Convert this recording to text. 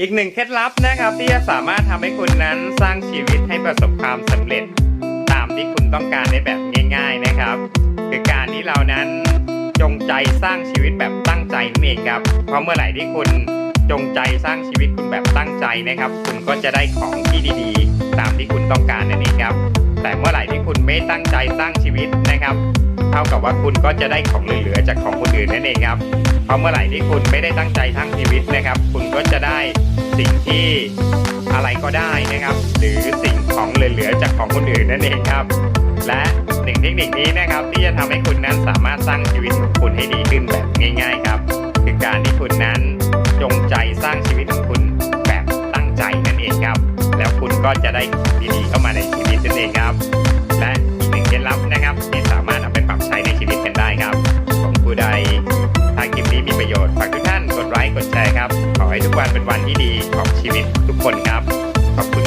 อีกหนึ่งเคล็ดลับนะครับที่จะสามารถทำให้คุณนั้นสร้างชีวิตให้ประสบความสำเร็จ ตามที่คุณต้องการในแบบง่าย ๆนะครับ คือการที่เรานั้นจงใจสร้างชีวิตแบบตั้งใจนั่นเองครับ เพราะเมื่อไหร่ที่คุณจงใจสร้างชีวิตคุณแบบตั้งใจนะครับ คุณก็จะได้ของที่ดีๆ ตามที่คุณต้องการนั่นเองครับ แต่เมื่อไหร่ที่คุณไม่ตั้งใจสร้างชีวิตนะครับ เท่ากับว่าคุณก็จะได้ของเหลือๆจากของคนอื่นนั่นเองครับ เพราะเมื่อไหร่ที่คุณไม่ได้ตั้งใจทั้งชีวิตนะครับ คุณก็จะได้สิ่งที่อะไรก็ได้นะครับ หรือสิ่งของเหลือๆจากของคนอื่นนั่นเองครับ และหนึ่งเทคนิคนี้นะครับ ที่จะทำให้คุณนั้นสามารถสร้างชีวิตของคุณให้ดีขึ้นแบบง่าย ๆ ครับ คือการที่คุณนั้นจงใจสร้างชีวิตของคุณแบบตั้งใจนั่นเองครับ แล้วคุณก็จะได้ดีๆเข้ามาในชีวิตนั่นเองครับ และอีกหนึ่งเคล็ดลับนะครับที่สามารถเอาไปปรับใช้ในชีวิตกันได้ครับ ผมผู้ใดับ ขอให้ทุกวันเป็นวันที่ดีของชีวิตทุกคนครับ ขอบคุณ